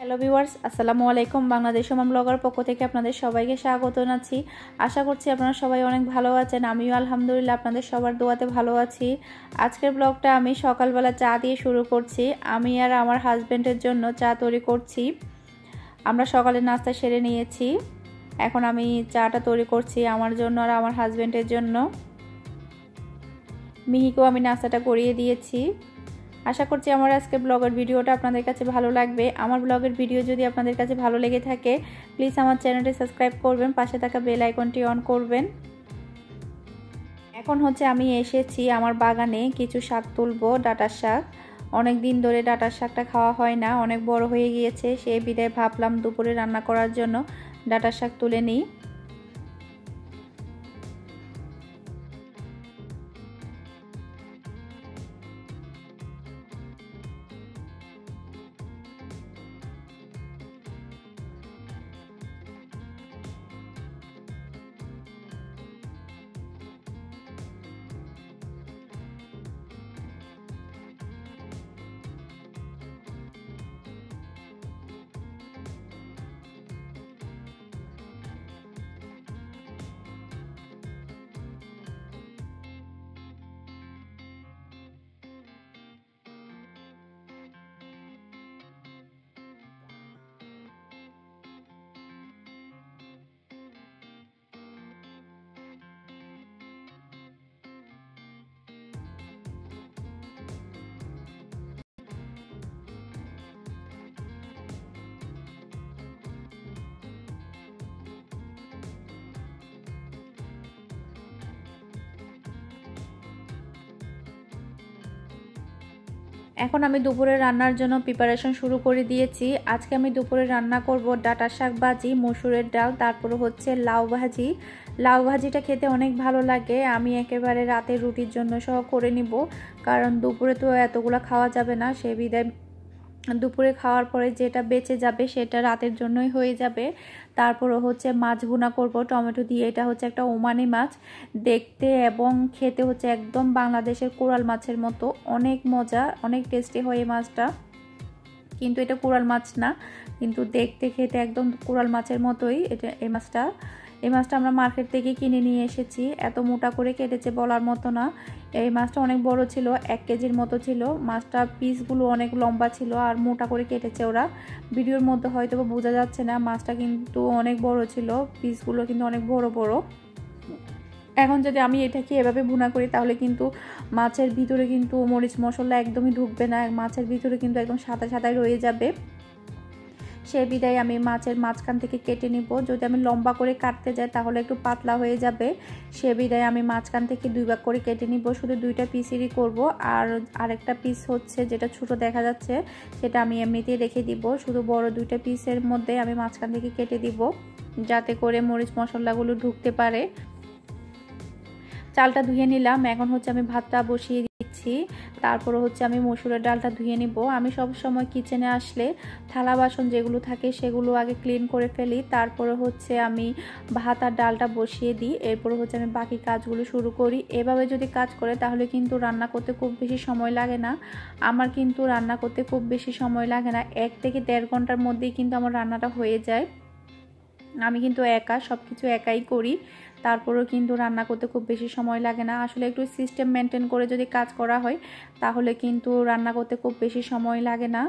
Hello viewers আসসালামু আলাইকুম। বাংলাদেশ সমান ব্লগার পক্ষ থেকে আপনাদের সবাইকে স্বাগত জানাচ্ছি। আশা করছি আপনারা সবাই অনেক ভালো আছেন। আমিও আলহামদুলিল্লাহ আপনাদের সবার দোয়াতে ভালো আছি। আজকের ব্লগটা আমি সকালবেলা চা দিয়ে শুরু করছি। আমি আর আমার হাজব্যান্ডের জন্য চা তৈরি করছি। আমরা সকালে নাস্তা সেরে নিয়েছি। এখন আমি চাটা তৈরি করছি আমার জন্য আর আমার হাজব্যান্ডের জন্য। মিহিকেও আমি নাস্তাটা করিয়ে দিয়েছি। আশা করছি আমার আজকে ব্লগের ভিডিওটা আপনাদের কাছে ভালো লাগবে। আমার ব্লগের ভিডিও যদি আপনাদের কাছে ভালো লেগে থাকে প্লিজ আমার চ্যানেলটি সাবস্ক্রাইব করবেন, পাশে থাকা বেল আইকনটি অন করবেন। এখন হচ্ছে আমি এসেছি আমার বাগানে কিছু শাক তুলবো ডাটার শাক। অনেক দিন ধরে ডাটার শাকটা খাওয়া হয় না, অনেক বড় হয়ে গিয়েছে, সেই বিদায় ভাবলাম দুপুরে রান্না করার জন্য ডাটার শাক তুলে নিই। এখন আমি দুপুরে রান্নার জন্য প্রিপারেশন শুরু করে দিয়েছি। আজকে আমি দুপুরে রান্না করব ডাটা শাক ভাজি, মসুরের ডাল, তারপর হচ্ছে লাউ ভাজি। লাউ ভাজিটা খেতে অনেক ভালো লাগে। আমি একেবারে রাতে রুটির জন্য সহ করে নিব। কারণ দুপুরে তো এতগুলো খাওয়া যাবে না, সে বিদায় দুপুরে খাওয়ার পরে যেটা বেঁচে যাবে সেটা রাতের জন্যই হয়ে যাবে। তারপর হচ্ছে মাছ ভুনা করব। টমেটো দিয়ে এটা হচ্ছে একটা ওমানি মাছ। দেখতে এবং খেতে হচ্ছে একদম বাংলাদেশের কোরাল মাছের মতো। অনেক মজা, অনেক টেস্টি হয় এই মাছটা। কিন্তু এটা কোরাল মাছ না। কিন্তু দেখতে খেতে একদম কোরাল মাছের মতোই এটা এই মাছটা। এই মাছটা আমরা মার্কেট থেকে কিনে নিয়ে এসেছি। এত মোটা করে কেটেছে বলার মতো না। এই মাছটা অনেক বড় ছিল, এক কেজির মতো ছিল। মাছটা পিসগুলো অনেক লম্বা ছিল আর মোটা করে কেটেছে ওরা। ভিডিওর মধ্যে হয়তো বোঝা যাচ্ছে না, মাছটা কিন্তু অনেক বড় ছিল পিসগুলো কিন্তু অনেক বড় বড়। এখন যদি আমি এটাকে এভাবে ভুনা করি, তাহলে কিন্তু মাছের ভিতরে কিন্তু মরিচ মশলা একদমই ঢুকবে না। মাছের ভিতরে কিন্তু একদম সাদা সাদাই রয়ে যাবে। সে বিদায় আমি মাছের মাঝখান থেকে কেটে নিব। যদি আমি লম্বা করে কাটতে যাই, তাহলে একটু পাতলা হয়ে যাবে। সে বিদায় আমি মাঝখান থেকে দুই ভাগ করে কেটে নিব। শুধু দুইটা পিসেরই করব। আর আরেকটা পিস হচ্ছে যেটা ছোট দেখা যাচ্ছে, সেটা আমি এমনিতেই রেখে দিব। শুধু বড় দুইটা পিসের মধ্যে আমি মাঝখান থেকে কেটে দিব, যাতে করে মরিচ মশলাগুলো ঢুকতে পারে। চালটা ধুয়ে নিলাম। এখন হচ্ছে আমি ভাতটা বসিয়ে দিচ্ছি। তারপরে হচ্ছে আমি মসুরের ডালটা ধুয়ে নিব। আমি সব সময় কিচেনে আসলে থালা বাসন যেগুলো থাকে সেগুলো আগে ক্লিন করে ফেলি। তারপরে হচ্ছে আমি ভাত আর ডালটা বসিয়ে দিই। এরপরে হচ্ছে আমি বাকি কাজগুলো শুরু করি। এভাবে যদি কাজ করে তাহলে কিন্তু রান্না করতে খুব বেশি সময় লাগে না। আমার কিন্তু রান্না করতে খুব বেশি সময় লাগে না। এক থেকে দেড় ঘণ্টার মধ্যেই কিন্তু আমার রান্নাটা হয়ে যায়। আমি কিন্তু একা সব কিছু একাই করি। তারপরেও কিন্তু রান্না করতে খুব বেশি সময় লাগে না। আসলে একটু সিস্টেম মেনটেন করে যদি কাজ করা হয়, তাহলে কিন্তু রান্না করতে খুব বেশি সময় লাগে না।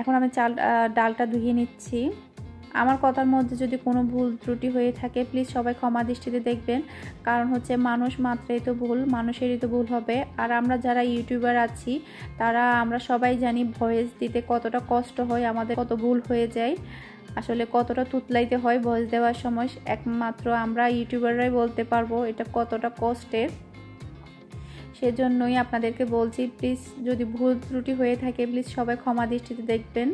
এখন আমি চাল ডালটা ধুয়ে নিচ্ছি। আমার কথার মধ্যে যদি কোনো ভুল ত্রুটি হয়ে থাকে প্লিজ সবাই ক্ষমা দৃষ্টিতে দেখবেন। কারণ হচ্ছে মানুষ মাত্রাই তো ভুল, মানুষেরই তো ভুল হবে। আর আমরা যারা ইউটিউবার আছি, তারা, আমরা সবাই জানি ভয়েস দিতে কতটা কষ্ট হয়, আমাদের কত ভুল হয়ে যায়। আসলে কতটা তুতলাইতে হয় ভয়েস দেওয়ার সময়, একমাত্র আমরা ইউটিউবাররাই বলতে পারব এটা কতটা কষ্টের। সেজন্যই আপনাদেরকে বলছি প্লিজ যদি ভুল ত্রুটি হয়ে থাকে প্লিজ সবাই ক্ষমা দৃষ্টিতে দেখবেন।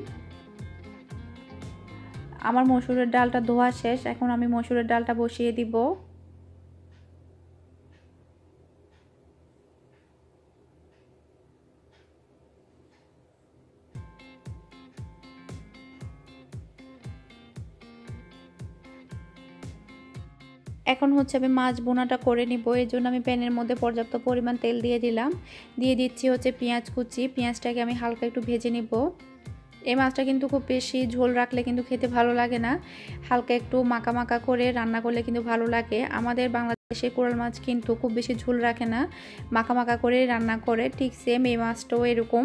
আমার মসুরের ডালটা ধোয়া শেষ, এখন আমি মসুরের ডালটা বসিয়ে দিব। এখন হচ্ছে আমি মাছ বোনাটা করে নিব, এই জন্য আমি প্যানের মধ্যে পর্যাপ্ত পরিমাণ তেল দিয়ে দিলাম। দিয়ে দিচ্ছি হচ্ছে পেঁয়াজ কুচি, পেঁয়াজটাকে আমি হালকা একটু ভেজে নিব। এই মাছটা কিন্তু খুব বেশি ঝোল রাখলে কিন্তু খেতে ভালো লাগে না। হালকা একটু মাকা মাকা করে রান্না করলে কিন্তু ভালো লাগে। আমাদের বাংলাদেশে কোরাল মাছ কিন্তু খুব বেশি ঝোল রাখে না। মাখা মাখা করে রান্না করে ঠিক সেম এই মাছটাও এরকম।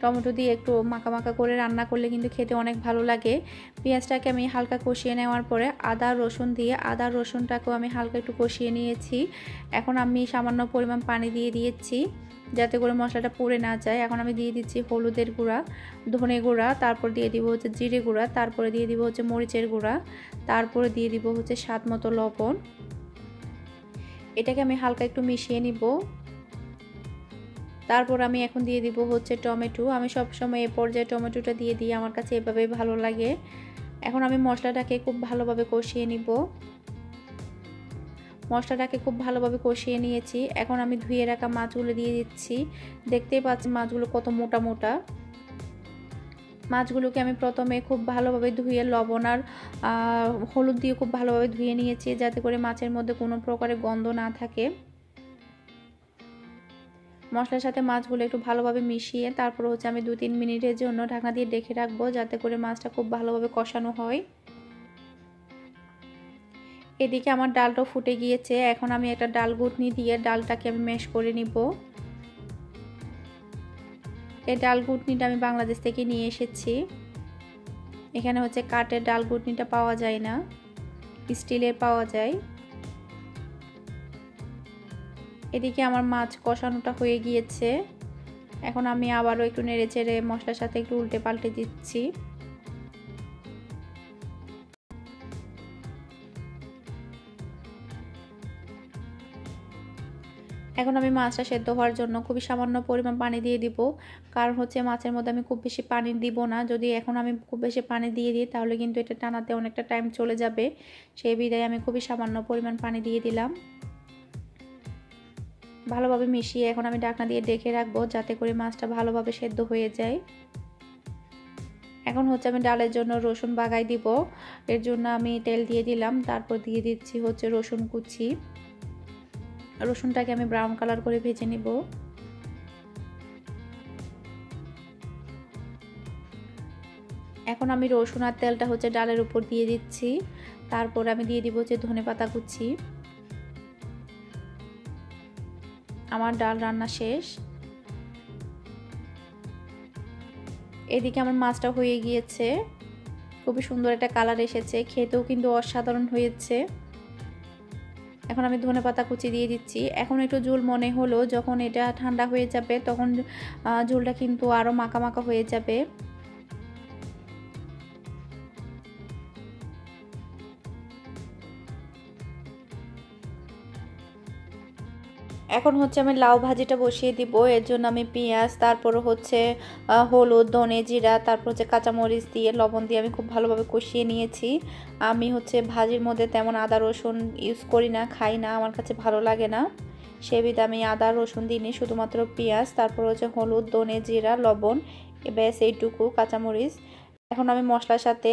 টমেটো দিয়ে একটু মাখা মাখা করে রান্না করলে কিন্তু খেতে অনেক ভালো লাগে। পেঁয়াজটাকে আমি হালকা কষিয়ে নেওয়ার পরে আদা, রসুন দিয়ে আদা, রসুনটাকেও আমি হালকা একটু কষিয়ে নিয়েছি। এখন আমি সামান্য পরিমাণ পানি দিয়ে দিয়েছি যাতে করে মশলাটা পুড়ে না যায়। এখন আমি দিয়ে দিচ্ছি হলুদের গুঁড়া, ধনে গুঁড়া, তারপর দিয়ে দিব হচ্ছে জিরে গুঁড়া, তারপরে দিয়ে দিব হচ্ছে মরিচের গুঁড়া, তারপরে দিয়ে দিব হচ্ছে স্বাদ মতো লবণ। এটাকে আমি হালকা একটু মিশিয়ে নিব। তারপর আমি এখন দিয়ে দিব হচ্ছে টমেটো। আমি সবসময় এ পর্যায়ে টমেটোটা দিয়ে দিই, আমার কাছে এভাবে ভালো লাগে। এখন আমি মশলাটাকে খুব ভালোভাবে কষিয়ে নিব। মশলাটাকে খুব ভালোভাবে কষিয়ে নিয়েছি। এখন আমি ধুয়ে রাখা মাছগুলো দিয়ে দিচ্ছি। দেখতেই পাচ্ছি মাছগুলো কত মোটা মোটা। মাছগুলোকে আমি প্রথমে খুব ভালোভাবে ধুয়ে লবণ আর হলুদ দিয়ে খুব ভালোভাবে ধুয়ে নিয়েছি, যাতে করে মাছের মধ্যে কোনো প্রকারের গন্ধ না থাকে। মশলার সাথে মাছগুলো একটু ভালোভাবে মিশিয়ে তারপর হচ্ছে আমি দু তিন মিনিটের জন্য ঢাকনা দিয়ে ডেকে রাখব যাতে করে মাছটা খুব ভালোভাবে কষানো হয়। এদিকে আমার ডালটা ফুটে গিয়েছে। এখন আমি একটা ডাল গুটনি দিয়ে ডালটাকে আমি ম্যাশ করে নিব। এই ডাল গুটনিটা আমি বাংলাদেশ থেকে নিয়ে এসেছি। এখানে হচ্ছে কাঠের ডাল গুটনিটা পাওয়া যায় না। স্টিলের পাওয়া যায়। এদিকে আমার মাছ কষানোটা হয়ে গিয়েছে। এখন আমি আবারও একটু নেড়ে চেড়ে মশলার সাথে একটু উল্টে পাল্টে দিচ্ছি। এখন আমি মাছটা সেদ্ধ হওয়ার জন্য খুবই সামান্য পরিমাণ পানি দিয়ে দিব। কারণ হচ্ছে মাছের মধ্যে আমি খুব বেশি পানি দিব না। যদি এখন আমি খুব বেশি পানি দিয়ে দিই, তাহলে কিন্তু এটা টানাতে অনেকটা টাইম চলে যাবে। সেই বিদায় আমি খুবই সামান্য পরিমাণ পানি দিয়ে দিলাম। ভালোভাবে মিশিয়ে এখন আমি ডাকনা দিয়ে ডেকে রাখব, যাতে করে মাছটা ভালোভাবে সেদ্ধ হয়ে যায়। এখন হচ্ছে আমি ডালের জন্য রসুন বাগাই দিব। এর জন্য আমি তেল দিয়ে দিলাম, তারপর দিয়ে দিচ্ছি হচ্ছে রসুন কুচি। রসুনটাকে আমি ব্রাউন কালার করে ভেজে নিব। এখন আমি রসুন আর তেলটা হচ্ছে ডালের উপর দিয়ে দিচ্ছি। তারপর আমি দিয়ে দিব হচ্ছে ধনে পাতা কুচি। আমার ডাল রান্না শেষ। এদিকে আমার মাছটা হয়ে গিয়েছে। খুবই সুন্দর একটা কালার এসেছে। খেতেও কিন্তু অসাধারণ হয়েছে। এখন আমি ধনে পাতা কুচি দিয়ে দিচ্ছি। এখন একটু ঝোল মনে হলো, যখন এটা ঠান্ডা হয়ে যাবে, তখন ঝোলটা কিন্তু আরও মাখা মাখা হয়ে যাবে। এখন হচ্ছে আমি লাউ ভাজিটা বসিয়ে দিব, এর জন্য আমি পেঁয়াজ তারপর হচ্ছে হলুদ, ধনে জিরা, তারপর হচ্ছে কাঁচামরিচ দিয়ে, লবণ দিয়ে আমি খুব ভালোভাবে কষিয়ে নিয়েছি। আমি হচ্ছে ভাজির মধ্যে তেমন আদা, রসুন ইউজ করি না, খাই না, আমার কাছে ভালো লাগে না। সেবিধ আমি আদা, রসুন দিইনি, শুধুমাত্র পেঁয়াজ, তারপর হচ্ছে হলুদ, ধনে জিরা, লবণ, ব্যাস এইটুকু, কাঁচামরিচ। এখন আমি মশলার সাথে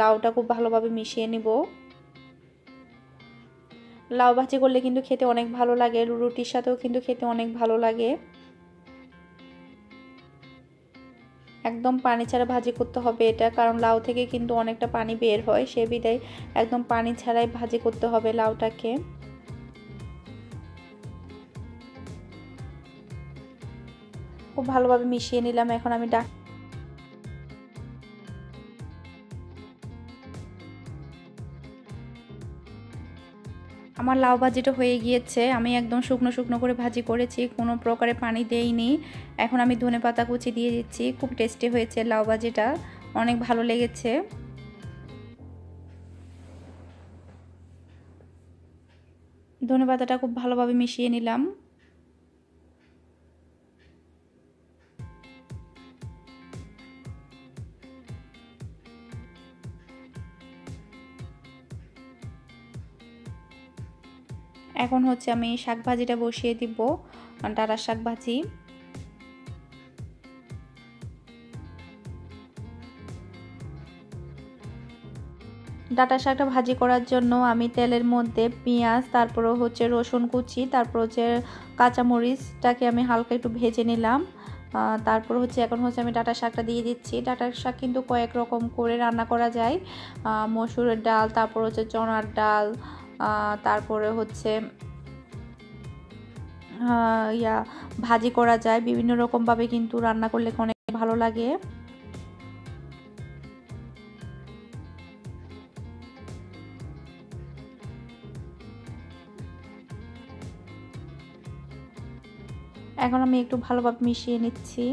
লাউটা খুব ভালোভাবে মিশিয়ে নিব। লাউ ভাজি করলে কিন্তু খেতে অনেক ভালো লাগে, রুটির সাথেও কিন্তু খেতে অনেক ভালো লাগে। একদম পানি ছাড়া ভাজি করতে হবে এটা, কারণ লাউ থেকে কিন্তু অনেকটা পানি বের হয়, সে বিদায় একদম পানি ছাড়াই ভাজি করতে হবে লাউটাকে। খুব ভালোভাবে মিশিয়ে নিলাম, এখন আমি ডাক আমার লাউ ভাজিটা হয়ে গিয়েছে। আমি একদম শুকনো শুকনো করে ভাজি করেছি, কোনো প্রকারে পানি দেইনি। এখন আমি ধনে পাতা কুচি দিয়ে দিচ্ছি, খুব টেস্টি হয়েছে লাউ ভাজিটা, অনেক ভালো লেগেছে। ধনে পাতাটা খুব ভালোভাবে মিশিয়ে নিলাম। এখন হচ্ছে আমি শাক ভাজিটা বসিয়ে দিব, ডাটার শাক ভাজি ডাটা শাকটা ভাজি করার জন্য আমি তেলের মধ্যে পেঁয়াজ তারপরে হচ্ছে রসুন কুচি, তারপর হচ্ছে কাঁচামরিচটাকে আমি হালকা একটু ভেজে নিলাম। তারপর হচ্ছে এখন হচ্ছে আমি ডাটা শাকটা দিয়ে দিচ্ছি। ডাটা শাক কিন্তু কয়েক রকম করে রান্না করা যায়। মসুরের ডাল, তারপর হচ্ছে চনার ডাল তারপরে হচ্ছে ইয়া, ভাজি করা যায়। বিভিন্ন রকমভাবে কিন্তু রান্না করলে অনেক ভালো লাগে। এখন আমি একটু ভালোভাবে মিশিয়ে নিচ্ছি।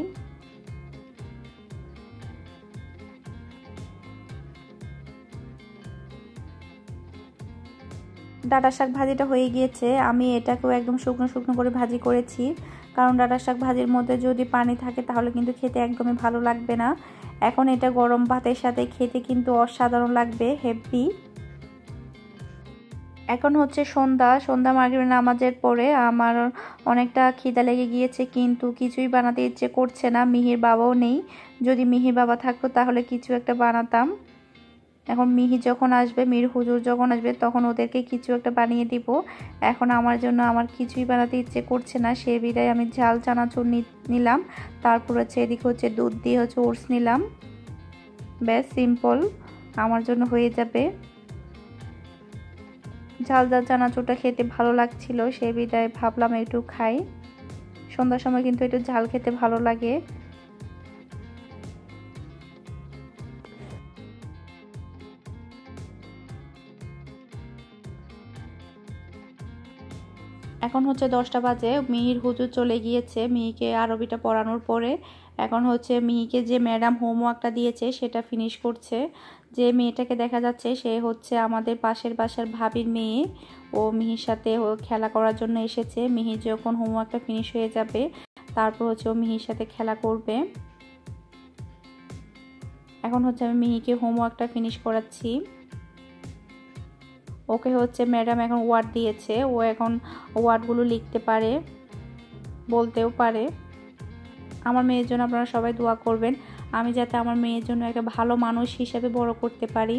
ডাটা শাক ভাজিটা হয়ে গিয়েছে। আমি এটাকেও একদম শুকনো শুকনো করে ভাজি করেছি। কারণ ডাটা শাক ভাজির মধ্যে যদি পানি থাকে, তাহলে কিন্তু খেতে একদমই ভালো লাগবে না। এখন এটা গরম ভাতের সাথে খেতে কিন্তু অসাধারণ লাগবে হেভি এখন হচ্ছে সন্ধ্যা। সন্ধ্যা মাগরিব নামাজের পরে আমার অনেকটা খিদা লেগে গিয়েছে, কিন্তু কিছুই বানাতে ইচ্ছে করছে না। মিহির বাবাও নেই। যদি মিহির বাবা থাকতো, তাহলে কিছু একটা বানাতাম। এখন মিহি যখন আসবে, মির হুজুর যখন আসবে, তখন ওদেরকে কিছু একটা বানিয়ে দিব। এখন আমার জন্য আমার কিছুই বানাতে ইচ্ছে করছে না। সে বিদায় আমি ঝাল, চানাচুর নিলাম। তারপর হচ্ছে এদিকে হচ্ছে দুধ দিয়ে হচ্ছে ওটস নিলাম। ব্যাস সিম্পল আমার জন্য হয়ে যাবে। ঝাল ঝাল চানাচুরটা খেতে ভালো লাগছিল। সে বিদায় ভাবলাম একটু খাই। সন্ধ্যার সময় কিন্তু একটু ঝাল খেতে ভালো লাগে। এখন হচ্ছে দশটা বাজে, মিহির হুজুর চলে গিয়েছে মিহিকে আরবিটা পড়ানোর পরে। এখন হচ্ছে মিহিকে যে ম্যাডাম হোমওয়ার্কটা দিয়েছে সেটা ফিনিশ করছে। যে মেয়েটাকে দেখা যাচ্ছে সে হচ্ছে আমাদের পাশের বাসার ভাবির মেয়ে। ও মিহির সাথে খেলা করার জন্য এসেছে। মিহি যখন হোমওয়ার্কটা ফিনিশ হয়ে যাবে, তারপর হচ্ছে ও মিহির সাথে খেলা করবে। এখন হচ্ছে আমি মিহিকে হোমওয়ার্কটা ফিনিশ করাচ্ছি। ওকে হচ্ছে ম্যাডাম এখন ওয়ার্ড দিয়েছে, ও এখন ওয়ার্ডগুলো লিখতে পারে, বলতেও পারে। আমার মেয়ের জন্য আপনারা সবাই দোয়া করবেন, আমি যাতে আমার মেয়ের জন্য একটা ভালো মানুষ হিসেবে বড় করতে পারি।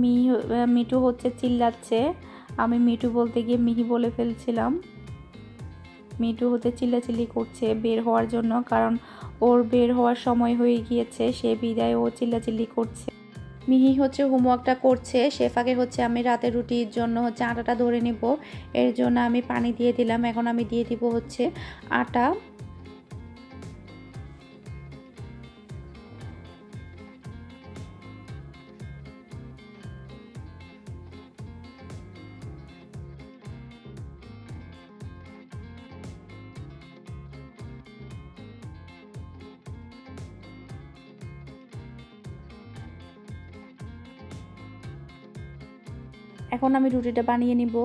মিহি মিটু হচ্ছে চিল্লাচ্ছে, আমি মিটু বলতে গিয়ে মিহি বলে ফেলছিলাম। মিটু হতে চিল্লাচিল্লি করছে বের হওয়ার জন্য, কারণ ওর বের হওয়ার সময় হয়ে গিয়েছে, সে বিদায় ও চিল্লাচিল্লি করছে। মিহি হচ্ছে হোমওয়ার্কটা করছে শেফাকে হচ্ছে, আমি রাতে রুটির জন্য হচ্ছে আটাটা ধরে নেব। এর জন্য আমি পানি দিয়ে দিলাম, এখন আমি দিয়ে দিব হচ্ছে আটা। এখন আমি রুটিটা বানিয়ে নিব।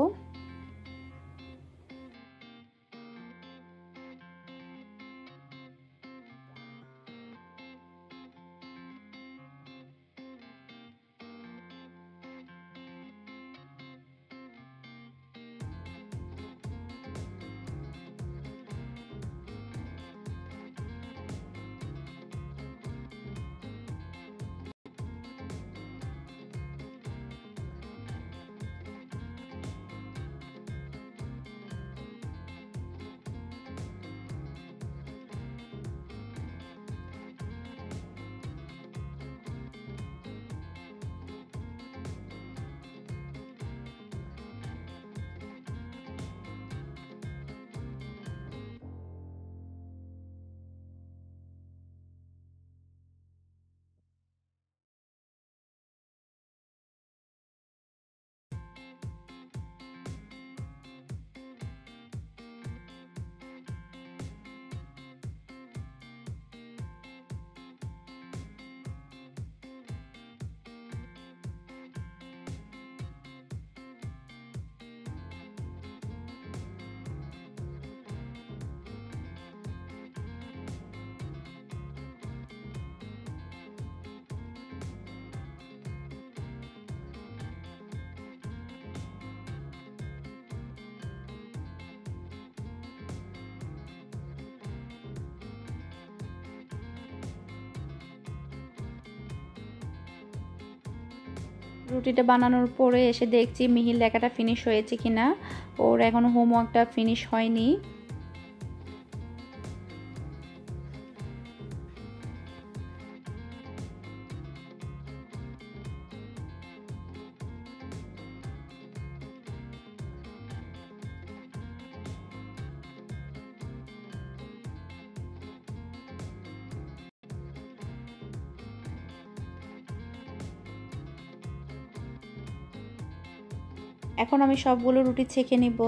রুটিটা বানানোর পরে এসে দেখছি মিহির লেখাটা ফিনিশ হয়েছে কিনা। ওর এখনও হোমওয়ার্কটা ফিনিশ হয়নি। এখন আমি সবগুলো রুটি ছেঁকে নিব।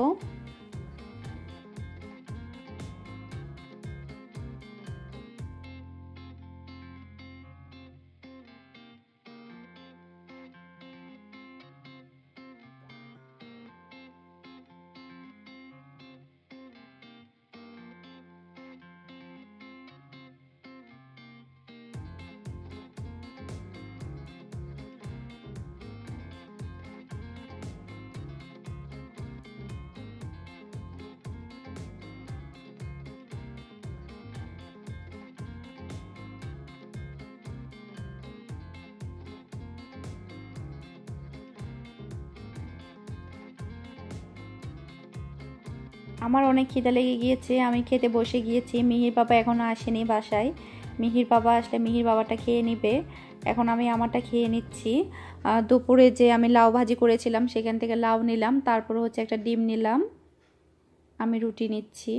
আমার অনেক খিদে লেগে গিয়েছে, আমি খেতে বসে গিয়েছি। মিহির বাবা এখনও আসেনি বাসায়। মিহির বাবা আসলে মিহির বাবাটা খেয়ে নিবে। এখন আমি আমারটা খেয়ে নিচ্ছি। দুপুরে যে আমি লাউ ভাজি করেছিলাম, সেখান থেকে লাউ নিলাম, তারপর হচ্ছে একটা ডিম নিলাম। আমি রুটি নিচ্ছি।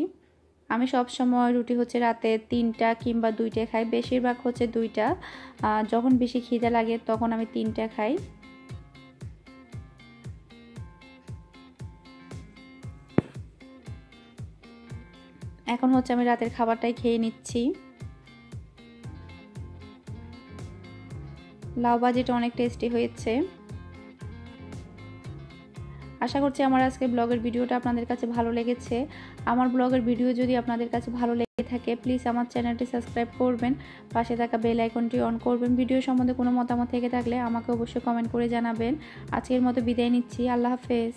আমি সব সময় রুটি হচ্ছে রাতে তিনটা কিংবা দুইটা খাই। বেশিরভাগ হচ্ছে দুইটা। যখন বেশি খিদে লাগে তখন আমি তিনটা খাই। এখন হচ্ছে আমি রাতের খাবারটাই খেয়ে নিচ্ছি। লাউ ভাজিটা অনেক টেস্টি হয়েছে। আশা করছি আমার আজকে ব্লগের ভিডিওটা আপনাদের কাছে ভালো লেগেছে। আমার ব্লগের ভিডিও যদি আপনাদের কাছে ভালো লেগে থাকে প্লিজ আমার চ্যানেলটি সাবস্ক্রাইব করবেন। পাশে থাকা বেল আইকনটি অন করবেন। ভিডিও সম্বন্ধে কোনো মতামত থেকে থাকলে আমাকে অবশ্যই কমেন্ট করে জানাবেন। আজকের মতো বিদায় নিচ্ছি। আল্লাহ হাফেজ।